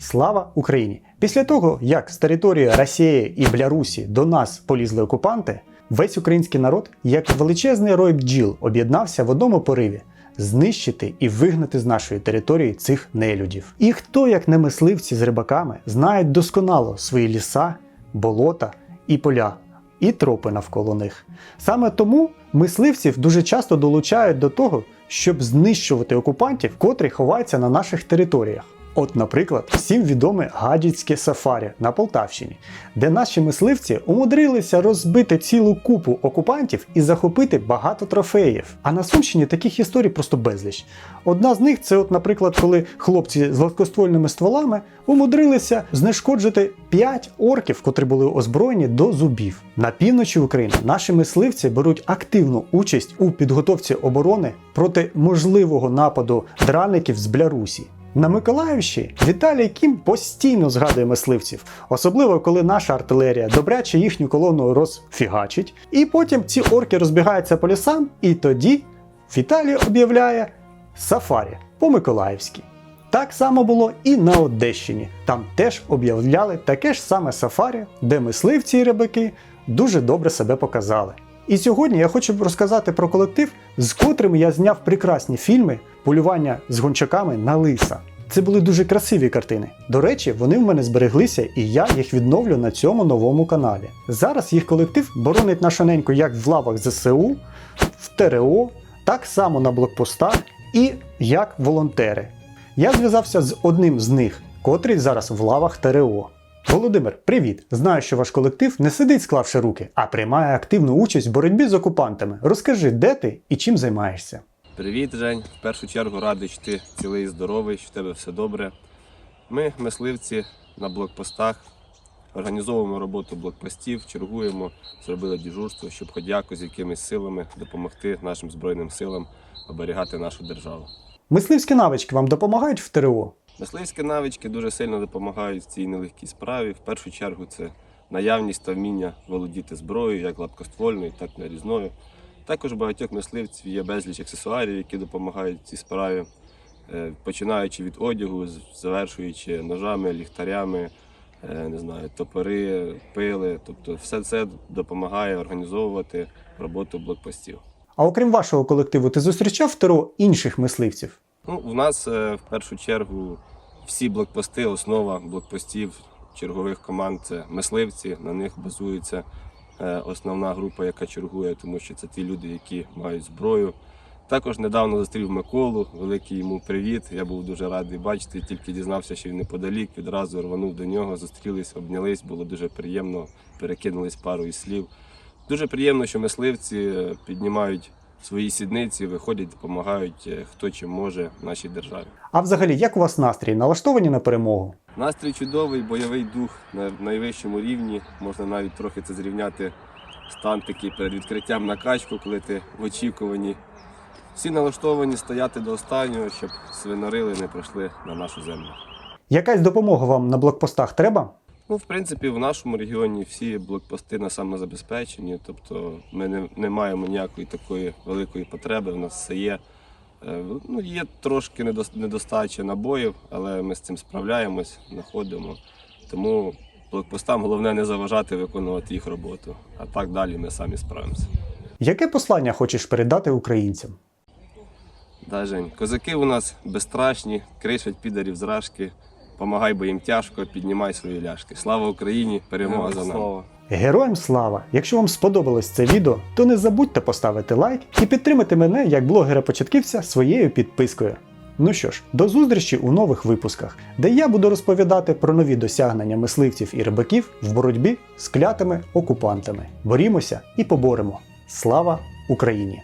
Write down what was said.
Слава Україні! Після того, як з території Росії і Білорусі до нас полізли окупанти, весь український народ, як величезний рой бджіл, об'єднався в одному пориві знищити і вигнати з нашої території цих нелюдів. І хто, як не мисливці з рибаками, знають досконало свої ліса, болота і поля, і тропи навколо них. Саме тому мисливців дуже часто долучають до того, щоб знищувати окупантів, котрі ховаються на наших територіях. От, наприклад, всім відоме гадяцьке сафарі на Полтавщині, де наші мисливці умудрилися розбити цілу купу окупантів і захопити багато трофеїв. А на Сумщині таких історій просто безліч. Одна з них це, от, наприклад, коли хлопці з гладкоствольними стволами умудрилися знешкоджити 5 орків, котрі були озброєні до зубів. На півночі України наші мисливці беруть активну участь у підготовці оборони проти можливого нападу дральників з Білорусі. На Миколаївщині Віталій Кім постійно згадує мисливців, особливо коли наша артилерія добряче їхню колону розфігачить, і потім ці орки розбігаються по лісам, і тоді Віталій об'являє сафарі по-миколаївськи. Так само було і на Одещині. Там теж об'являли таке ж саме сафарі, де мисливці і рибаки дуже добре себе показали. І сьогодні я хочу розказати про колектив, з котрим я зняв прекрасні фільми полювання з гончаками на лиса. Це були дуже красиві картини. До речі, вони в мене збереглися, і я їх відновлю на цьому новому каналі. Зараз їх колектив боронить нашу неньку як в лавах ЗСУ, в ТРО, так само на блокпостах і як волонтери. Я зв'язався з одним з них, котрий зараз в лавах ТРО. Володимир, привіт! Знаю, що ваш колектив не сидить склавши руки, а приймає активну участь в боротьбі з окупантами. Розкажи, де ти і чим займаєшся? Привіт, Жень. В першу чергу радий, що ти цілий і здоровий, що в тебе все добре. Ми, мисливці, на блокпостах, організовуємо роботу блокпостів, чергуємо, зробили дежурство, щоб хоч якось якимись силами допомогти нашим Збройним силам оберігати нашу державу. Мисливські навички вам допомагають в ТРО? Мисливські навички дуже сильно допомагають в цій нелегкій справі. В першу чергу це наявність та вміння володіти зброєю, як лапкоствольною, так і нарізною. Також багатьох мисливців є безліч аксесуарів, які допомагають цій справі, Е, починаючи від одягу, завершуючи ножами, ліхтарями, е, не знаю, топори, пили. Тобто все це допомагає організовувати роботу блокпостів. А окрім вашого колективу, ти зустрічав в інших мисливців? Ну, у нас е, в першу чергу всі блокпости, основа блокпостів чергових команд це мисливці. На них базується е, основна група, яка чергує, тому що це ті люди, які мають зброю. Також недавно зустрів Миколу, великий йому привіт. Я був дуже радий бачити. Тільки дізнався, що він неподалік, відразу рванув до нього, зустрілись, обнялись, було дуже приємно, перекинулись парою слів. Дуже приємно, що мисливці е, піднімають свої сідниці, виходять, допомагають е, хто чим може нашій державі. А взагалі, як у вас настрій? Налаштовані на перемогу? Настрій чудовий, бойовий дух на найвищому рівні. Можна навіть трохи це зрівняти стан такий перед відкриттям на качку, коли ти в очікуванні. Всі налаштовані стояти до останнього, щоб свинорили не пройшли на нашу землю. Якась допомога вам на блокпостах треба? Ну, в принципі, в нашому регіоні всі блокпости на самозабезпеченні, тобто ми не, не маємо ніякої такої великої потреби, в нас все є. Е, Ну, є трошки недос- недостача набоїв, але ми з цим справляємось, знаходимо. Тому блокпостам головне не заважати виконувати їх роботу. А так далі ми самі справимося. Яке послання хочеш передати українцям? Да, Жень, козаки у нас безстрашні, кришать підарів зражки. Помагай, бо їм тяжко, піднімай свої ляшки. Слава Україні! Перемога за нами! Героям слава! Якщо вам сподобалось це відео, то не забудьте поставити лайк і підтримати мене як блогера-початківця своєю підпискою. Ну що ж, до зустрічі у нових випусках, де я буду розповідати про нові досягнення мисливців і рибаків в боротьбі з клятими окупантами. Борімося і поборемо. Слава Україні!